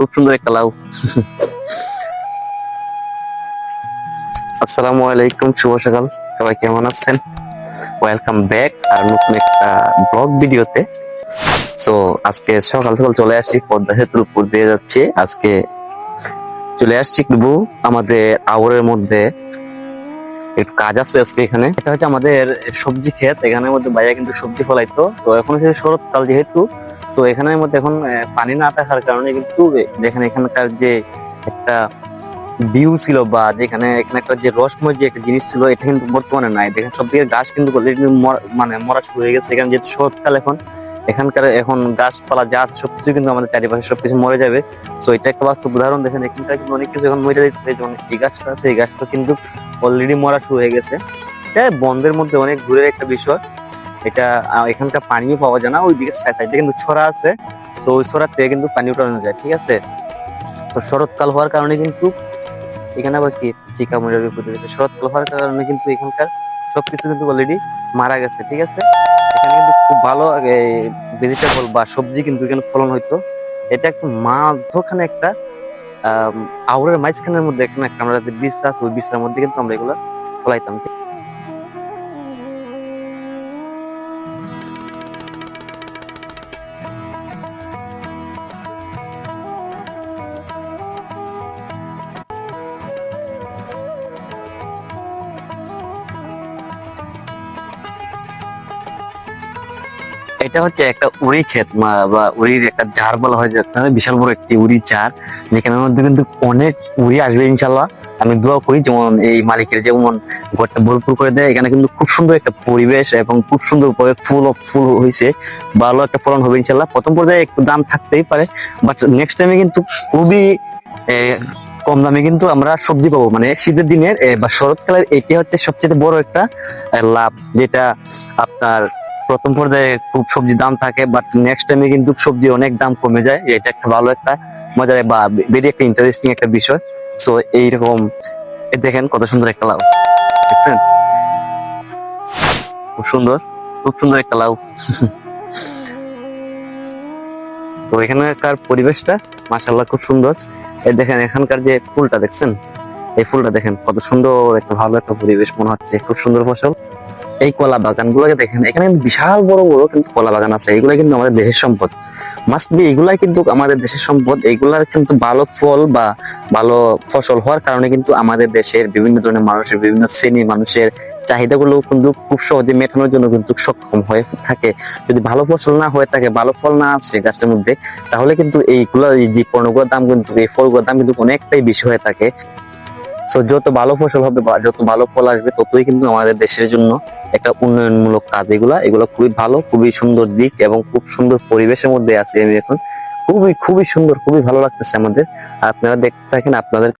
খুব সুন্দর একটা লাউ। আসসালামু আলাইকুম, শুভ সকাল। সবাই কেমন আছেন? ওয়েলকাম ব্যাক আর নতুন একটা ব্লগ ভিডিওতে। সো আজকে সকাল সকাল চলে আসি পদ্মা সেতুর উপর দিয়ে যাচ্ছি। আজকে চলে আসছি একটু আমাদের আওরের মধ্যে একটু কাজ আছে আজকে এখানে। এটা হচ্ছে আমাদের সবজি ক্ষেত। এখানের মধ্যে বাইরে কিন্তু সবজি ফলাইতো। তো এখন হচ্ছে শরৎকাল যেহেতু তো এখানের মধ্যে এখন পানি না থাকার কারণে কিন্তু যেখানে এখানকার যে একটা ভিউ ছিল বা যেখানে এখানে একটা যে রসময় যে একটা জিনিস ছিল, এটা কিন্তু বর্তমানে নাই। দেখেন সব দিকে গাছ কিন্তু মানে মরা শুরু হয়ে গেছে। এখানে যেহেতু শরৎকাল এখন, এখানকার এখন গাছপালা যা আছে সবকিছু কিন্তু আমাদের চারিপাশে সবকিছু মরে যাবে। তো এটা একটা বাস্তব উদাহরণ। দেখেন, এখানকার কিন্তু অনেক কিছু এখন মরে যাচ্ছে যেমন এই গাছটা আছে, এই গাছটা কিন্তু অলরেডি মরা শুরু হয়ে গেছে। এটা বন্ধের মধ্যে অনেক দূরের একটা বিষয়। এটা এখানকার পানিও পাওয়া যায় না, ওইদিকে সাইডে কিন্তু ছড়া আছে। তো ওই ছড়া থেকে কিন্তু পানি উঠানো যায়, ঠিক আছে? তো শরৎকাল হওয়ার কারণে কিন্তু এখানে আবার কি? চিকা মরিয়া বিপদ গেছে শরৎকাল হওয়ার কারণে কিন্তু এখানকার সবকিছু কিন্তু অলরেডি মারা গেছে, ঠিক আছে? এখানে কিন্তু খুব ভালো ভেজিটেবল বা সবজি কিন্তু এখানে ফলন হইতো। এটা একটা মাঝখানে একটা আহ আউরের মাঝখানের মধ্যে একটা আমরা যে বীজ আছে, ওই বীজের মধ্যে কিন্তু আমরা এগুলো ফলাইতাম এটা হচ্ছে একটা উড়ি ক্ষেত বা উড়ির একটা জার বলা হয় বিশাল বড় একটি উড়ি জার যেখানের মধ্যে কিন্তু অনেক উড়ি আসবে ইনশাল্লাহ আমি দোয়া করি, যেমন এই মালিকের যেমন ঘরটা ভরপুর করে দেয়, এখানে কিন্তু খুব সুন্দর একটা পরিবেশ এবং খুব সুন্দর ভাবে ফুল ফুল হয়েছে ভালো একটা ফলন হবে ইনশাল্লাহ প্রথম পর্যায়ে একটু দাম থাকতেই পারে বাট নেক্সট টাইমে কিন্তু খুবই কম দামে কিন্তু আমরা সবজি পাবো। মানে শীতের দিনের বা শরৎকালের, এটি হচ্ছে সবচেয়ে বড় একটা লাভ, যেটা আপনার প্রথম পর্যায়ে খুব সবজি দাম থাকে বাট নেক্সট টাইমে কিন্তু সবজি অনেক দাম কমে যায়। এটা একটা ভালো একটা মজার বা ভেরি একটা ইন্টারেস্টিং একটা বিষয়। সো এইরকম দেখেন কত সুন্দর একটা লাউ। দেখছেন? খুব সুন্দর খুব সুন্দর একটা লাউ। তো এখানকার পরিবেশটা মাশাল্লাহ খুব সুন্দর। এই দেখেন এখানকার যে ফুলটা, দেখছেন? এই ফুলটা দেখেন কত সুন্দর একটা ভালো একটা পরিবেশ মনে হচ্ছে। খুব সুন্দর ফসল। এই কলা বাগান গুলোকে দেখেন, এখানে বিশাল বড় বড় কিন্তু কলা বাগান আছে এগুলো কিন্তু আমাদের দেশের সম্পদ। মাস্ট বি এগুলাই কিন্তু আমাদের দেশের সম্পদ, এগুলার কিন্তু ভালো ফল বা ভালো ফসল হওয়ার কারণে কিন্তু আমাদের দেশের বিভিন্ন ধরনের মানুষের, বিভিন্ন শ্রেণির মানুষের চাহিদাগুলো কিন্তু খুব সহজে মেটানোর জন্য কিন্তু সক্ষম হয়ে থাকে। যদি ভালো ফসল না হয়ে থাকে, ভালো ফল না আসে গাছের মধ্যে, তাহলে কিন্তু এইগুলো, এই যে পণ্যগুলোর দাম কিন্তু, এই ফলগুলোর দাম কিন্তু অনেকটাই বেশি হয়ে থাকে। তো যত ভালো ফসল হবে বা যত ভালো ফল আসবে, ততই কিন্তু আমাদের দেশের জন্য একটা উন্নয়নমূলক কাজ। এগুলা, এগুলো খুবই ভালো, খুবই সুন্দর দিক এবং খুব সুন্দর পরিবেশের মধ্যে আছে আমি এখন। খুবই খুবই সুন্দর, খুবই ভালো লাগতেছে আমাদের। আপনারা দেখতে থাকেন আপনাদের